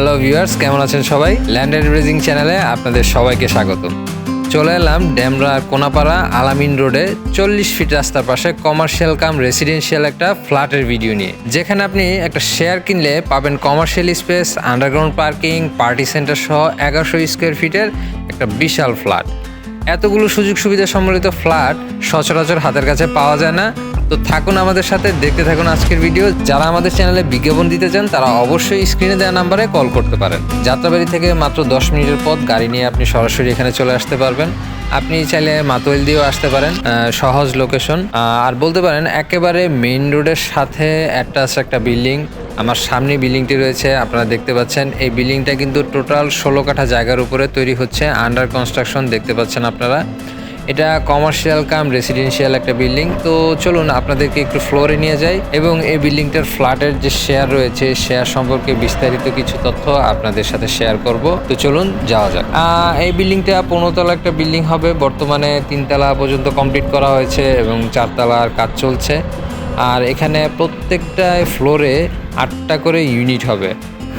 Hello viewers কেমন আছেন সবাই? ল্যান্ড অ্যান্ড ব্রিজিং চ্যানেলে আপনাদের সবাইকে স্বাগত। চলে এলাম ড্যামরা কোনাপাড়া আলামিন রোডে চল্লিশ ফিট রাস্তার পাশে কমার্শিয়াল কাম রেসিডেন্সিয়াল একটা ফ্ল্যাটের ভিডিও নিয়ে। যেখানে আপনি একটা শেয়ার কিনলে পাবেন commercial space underground parking party centre সহ এগারোশো স্কোয়ার ফিটের একটা বিশাল ফ্ল্যাট এতগুলো সুযোগ সুবিধা সম্বলিত ফ্ল্যাট সচরাচর হাতের কাছে পাওয়া যায় না। তো থাকুন আমাদের সাথে, দেখতে থাকুন আজকের ভিডিও যারা আমাদের চ্যানেলে বিজ্ঞাপন দিতে চান, তারা অবশ্যই স্ক্রিনে দেওয়া নাম্বারে কল করতে পারেন। যাত্রাবাড়ি থেকে মাত্র দশ মিনিটের পথ, গাড়ি নিয়ে আপনি সরাসরি এখানে চলে আসতে পারবেন। আপনি চাইলে মাতোয়েল দিয়েও আসতে পারেন সহজ লোকেশন আর বলতে পারেন, একেবারে মেইন রোডের সাথে অ্যাটাচ একটা বিল্ডিং আমার সামনে বিল্ডিংটি রয়েছে, আপনারা দেখতে পাচ্ছেন। এই বিল্ডিংটা কিন্তু টোটাল ষোলো কাঠা জায়গার উপরে তৈরি হচ্ছে। আন্ডার কনস্ট্রাকশন দেখতে পাচ্ছেন আপনারা। এটা কমার্শিয়াল কাম রেসিডেন্সিয়াল একটা বিল্ডিং তো চলুন আপনাদেরকে একটু ফ্লোরে নিয়ে যাই এবং এই বিল্ডিংটার ফ্ল্যাটের যে শেয়ার রয়েছে শেয়ার সম্পর্কে বিস্তারিত কিছু তথ্য আপনাদের সাথে শেয়ার করব। তো চলুন যাওয়া যাক। এই বিল্ডিংটা পনেরোতলা একটা বিল্ডিং হবে। বর্তমানে তিনতলা পর্যন্ত কমপ্লিট করা হয়েছে এবং চারতলার কাজ চলছে। আর এখানে প্রত্যেকটা ফ্লোরে আটটা করে ইউনিট হবে।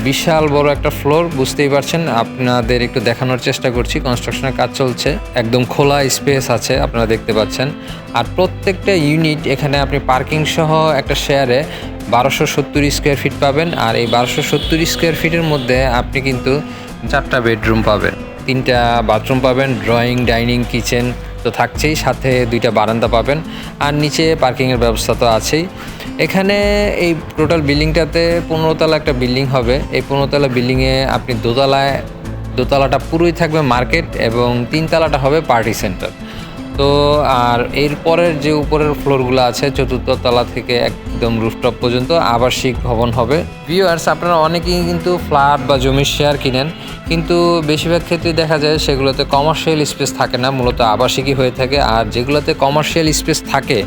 বিশাল বড় একটা ফ্লোর বুঝতেই পারছেন। আপনাদের একটু দেখানোর চেষ্টা করছি কনস্ট্রাকশনের কাজ চলছে। একদম খোলা স্পেস আছে, আপনারা দেখতে পাচ্ছেন। আর প্রত্যেকটা ইউনিট এখানে আপনি পার্কিং সহ একটা শেয়ারে বারোশো সত্তর স্কোয়ার ফিট পাবেন। আর এই বারোশো সত্তর স্কোয়ার ফিটের মধ্যে আপনি কিন্তু চারটা বেডরুম পাবেন। তিনটা বাথরুম পাবেন ড্রয়িং ডাইনিং কিচেন তো থাকছেই, সাথে দুইটা বারান্দা পাবেন। আর নিচে পার্কিংয়ের ব্যবস্থা তো আছেই। এখানে এই টোটাল বিল্ডিংটাতে পনেরোতলা একটা বিল্ডিং হবে। এই পনেরোতলা বিল্ডিংয়ে আপনি দোতলায়, দোতলাটা পুরোই থাকবে মার্কেট এবং তিনতলাটা হবে পার্টি সেন্টার। তো আর এরপরের যে উপরের ফ্লোরগুলো আছে চতুর্থ তলা থেকে একদম রুফটপ পর্যন্ত আবাসিক ভবন হবে। ভিউয়ার্স আপনারা অনেকেই কিন্তু ফ্ল্যাট বা জমির শেয়ার কিনেন, কিন্তু বেশিরভাগ ক্ষেত্রে দেখা যায় সেগুলোতে কমার্শিয়াল স্পেস থাকে না, মূলত আবাসিকই হয়ে থাকে। আর যেগুলোতে কমার্শিয়াল স্পেস থাকে,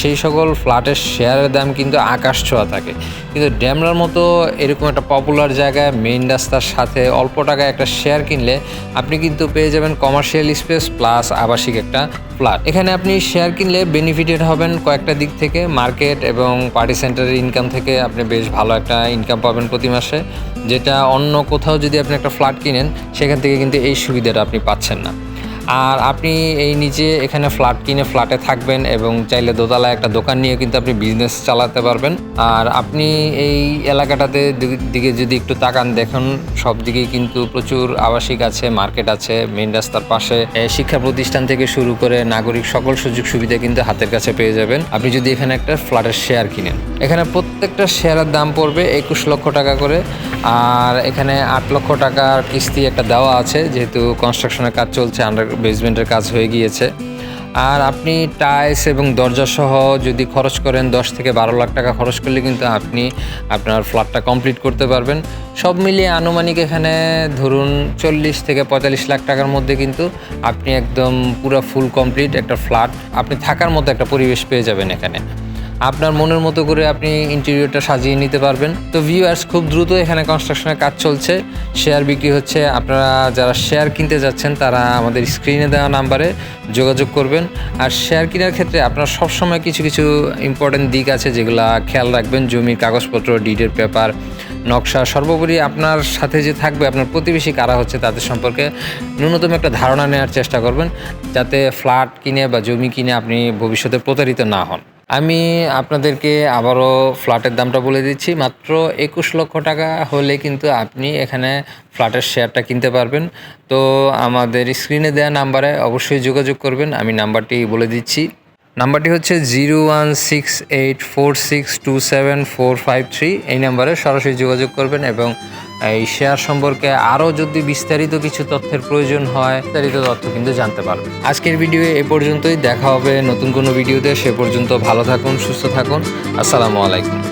সেই সকল ফ্ল্যাটের শেয়ারের দাম কিন্তু আকাশ ছোঁয়া থাকে। কিন্তু ড্যামরার মতো এরকম একটা পপুলার জায়গায় মেইন রাস্তার সাথে অল্প টাকায় একটা শেয়ার কিনলে আপনি কিন্তু পেয়ে যাবেন কমার্শিয়াল স্পেস প্লাস আবাসিক একটা ফ্ল্যাট এখানে আপনি শেয়ার কিনলে বেনিফিটেড হবেন কয়েকটা দিক থেকে মার্কেট এবং পার্টি সেন্টারের ইনকাম থেকে আপনি বেশ ভালো একটা ইনকাম পাবেন প্রতি মাসে। যেটা অন্য কোথাও যদি আপনি একটা ফ্ল্যাট কিনেন, সেখান থেকে কিন্তু এই সুবিধাটা আপনি পাচ্ছেন না। আর আপনি এই নিচে এখানে ফ্ল্যাট কিনে ফ্ল্যাটে থাকবেন এবং চাইলে দোতলায় একটা দোকান নিয়ে কিন্তু আপনি বিজনেস চালাতে পারবেন। আর আপনি এই এলাকাটাতে দিকে যদি একটু তাকান, দেখুন সব দিকেই কিন্তু প্রচুর আবাসিক আছে মার্কেট আছে মেন রাস্তার পাশে। শিক্ষা প্রতিষ্ঠান থেকে শুরু করে নাগরিক সকল সুযোগ সুবিধা কিন্তু হাতের কাছে পেয়ে যাবেন। আপনি যদি এখানে একটা ফ্ল্যাটের শেয়ার কিনেন। এখানে প্রত্যেকটা শেয়ারের দাম পড়বে একুশ লক্ষ টাকা করে। আর এখানে আট লক্ষ টাকার কিস্তি একটা দেওয়া আছে, যেহেতু কনস্ট্রাকশনের কাজ চলছে আন্ডার বেসমেন্টের কাজ হয়ে গিয়েছে। আর আপনি টাইলস এবং দরজা সহ যদি খরচ করেন দশ থেকে বারো লাখ টাকা খরচ করলে কিন্তু আপনি আপনার ফ্ল্যাটটা কমপ্লিট করতে পারবেন। সব মিলিয়ে আনুমানিক এখানে ধরুন চল্লিশ থেকে পঁয়তাল্লিশ লাখ টাকার মধ্যে কিন্তু আপনি একদম পুরো ফুল কমপ্লিট একটা ফ্ল্যাট আপনি থাকার মতো একটা পরিবেশ পেয়ে যাবেন এখানে। আপনার মনের মতো করে আপনি ইন্টেরিয়রটা সাজিয়ে নিতে পারবেন। তো ভিউয়ার্স খুব দ্রুত এখানে কনস্ট্রাকশনের কাজ চলছে। শেয়ার বিক্রি হচ্ছে। আপনারা যারা শেয়ার কিনতে যাচ্ছেন, তারা আমাদের স্ক্রিনে দেওয়া নাম্বারে যোগাযোগ করবেন। আর শেয়ার কেনার ক্ষেত্রে আপনার সবসময় কিছু কিছু ইম্পর্টেন্ট দিক আছে যেগুলা খেয়াল রাখবেন। জমির কাগজপত্র ডিডের পেপার নকশা, সর্বোপরি আপনার সাথে যে থাকবে, আপনার প্রতিবেশী কারা হচ্ছে তাদের সম্পর্কে ন্যূনতম একটা ধারণা নেওয়ার চেষ্টা করবেন। যাতে ফ্ল্যাট কিনে বা জমি কিনে আপনি ভবিষ্যতে প্রতারিত না হন। আমি আপনাদেরকে আবারও ফ্ল্যাটের দামটা বলে দিচ্ছি। মাত্র একুশ লক্ষ টাকা হলে কিন্তু আপনি এখানে ফ্ল্যাটের শেয়ারটা কিনতে পারবেন। তো আমাদের স্ক্রিনে দেওয়া নাম্বারে অবশ্যই যোগাযোগ করবেন। আমি নাম্বারটি বলে দিচ্ছি। নাম্বারটি হচ্ছে zero one six eight four six two seven four five three. এই নাম্বারে সরাসরি যোগাযোগ করবেন এবং এই শেয়ার সম্পর্কে আরও যদি বিস্তারিত কিছু তথ্যের প্রয়োজন হয়, বিস্তারিত তথ্য কিন্তু জানতে পারবে। আজকের ভিডিও এ পর্যন্তই, দেখা হবে নতুন কোনো ভিডিওতে, সে পর্যন্ত ভালো থাকুন, সুস্থ থাকুন। আসসালামু আলাইকুম।